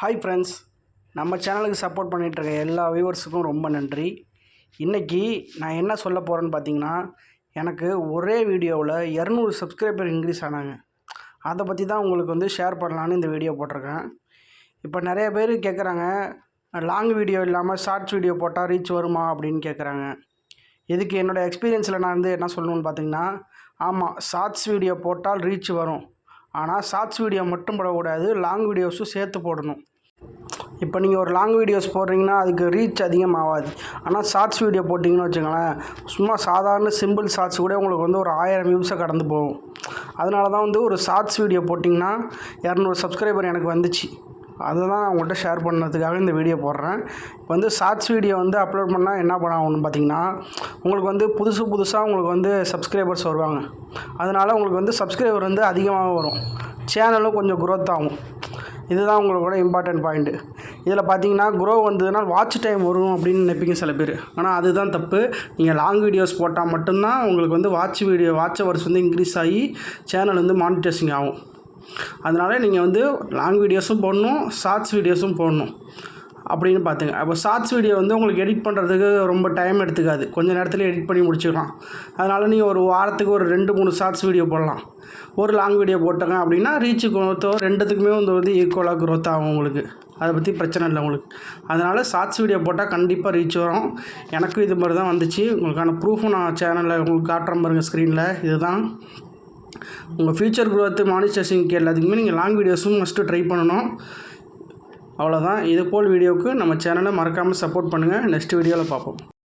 Hi friends நம்ம சேனலுக்கு support பண்ணிகிட்ருக்க எல்லா வியூவர்ஸுக்கும் ரொம்ப நன்றி. இன்றைக்கி நான் என்ன சொல்ல போகிறேன்னு பார்த்தீங்கன்னா எனக்கு ஒரே வீடியோவில் இரநூறு சப்ஸ்கிரைபர் இன்க்ரீஸ் ஆனாங்க. அதை பற்றி தான் உங்களுக்கு வந்து ஷேர் பண்ணலான்னு இந்த வீடியோ போட்டிருக்கேன். இப்போ நிறைய பேர் கேட்குறாங்க லாங் வீடியோ இல்லாமல் ஷார்ட்ஸ் வீடியோ போட்டால் ரீச் வருமா? அப்படின்னு கேட்குறாங்க இதுக்கு என்னோடய எக்ஸ்பீரியன்ஸில் நான் வந்து என்ன சொல்லணும்னு பார்த்தீங்கன்னா ஆமாம் ஷார்ட்ஸ் வீடியோ போட்டால் ரீச் வரும். ஆனால் ஷார்ட்ஸ் வீடியோ மட்டும் போடக்கூடாது லாங் வீடியோஸும் சேர்த்து போடணும். இப்போ நீங்கள் ஒரு லாங் வீடியோஸ் போடுறீங்கன்னா அதுக்கு ரீச் அதிகமாகாது. ஆனால் ஷார்ட்ஸ் வீடியோ போட்டிங்கன்னு வச்சுங்களேன் சும்மா சாதாரண சிம்பிள் ஷார்ட்ஸ் கூட உங்களுக்கு வந்து ஒரு ஆயிரம் வியூஸை கடந்து போகும். அதனால தான் வந்து ஒரு ஷார்ட்ஸ் வீடியோ போட்டிங்கன்னா இரநூறு சப்ஸ்கிரைபர் எனக்கு வந்துச்சு. அதை தான் நான் உங்கள்கிட்ட ஷேர் பண்ணதுக்காக இந்த வீடியோ போடுறேன். இப்போ வந்து ஷார்ட்ஸ் வீடியோ வந்து அப்லோட் பண்ணால் என்ன பண்ண ஆகணும்னு பார்த்தீங்கன்னா உங்களுக்கு வந்து புதுசு புதுசாக உங்களுக்கு வந்து சப்ஸ்கிரைபர்ஸ் வருவாங்க. அதனால் உங்களுக்கு வந்து சப்ஸ்கிரைபர் வந்து அதிகமாக வரும். சேனலும் கொஞ்சம் க்ரோத் ஆகும். இதுதான் உங்களோட இம்பார்ட்டன்ட் பாயிண்ட்டு இதில் பார்த்தீங்கன்னா க்ரோ வந்ததுன்னா வாட்ச் டைம் வரும் அப்படின்னு நினைப்பீங்க சில பேர். ஆனால் அதுதான் தப்பு. நீங்கள் லாங் வீடியோஸ் போட்டால் மட்டும்தான் உங்களுக்கு வந்து வாட்ச் வீடியோ வாட்ச் ஹவர்ஸ் வந்து இன்க்ரீஸ் ஆகி சேனல் வந்து மானிட்டேஷன் ஆகும். அதனால் நீங்கள் வந்து லாங் வீடியோஸும் போடணும் ஷார்ட்ஸ் வீடியோஸும் போடணும். அப்படின்னு பார்த்துங்க அப்போ ஷார்ட்ஸ் வீடியோ வந்து உங்களுக்கு எடிட் பண்ணுறதுக்கு ரொம்ப டைம் எடுத்துக்காது. கொஞ்சம் நேரத்தில் எடிட் பண்ணி முடிச்சுக்கலாம். அதனால் நீங்கள் ஒரு வாரத்துக்கு ஒரு ரெண்டு மூணு ஷார்ட்ஸ் வீடியோ போடலாம். ஒரு லாங் வீடியோ போட்டாங்க அப்படின்னா ரீச்சு குரோத்தோ ரெண்டுத்துக்குமே வந்து வந்து ஈக்குவலாக க்ரோத் ஆகும் உங்களுக்கு. அதை பற்றி பிரச்சனை இல்லை உங்களுக்கு. அதனால் ஷார்ட்ஸ் வீடியோ போட்டால் கண்டிப்பாக ரீச் வரும். எனக்கும் இது மாதிரி தான் வந்துச்சு. உங்களுக்கான ப்ரூஃபும் நான் சேனலில் உங்களுக்கு காட்டுற பாருங்கள் ஸ்க்ரீனில் இதுதான். உங்கள் ஃபியூச்சர் க்ரோத்து மானிட்டேஷனுக்கு எல்லாத்துக்குமே நீங்கள் லாங் வீடியோஸும் மஸ்ட்டு ட்ரை பண்ணணும். அவ்வளோதான் இதுபோல் வீடியோவுக்கு நம்ம சேனலை மறக்காமல் சப்போர்ட் பண்ணுங்கள் நெக்ஸ்ட் வீடியோவில் பார்ப்போம்.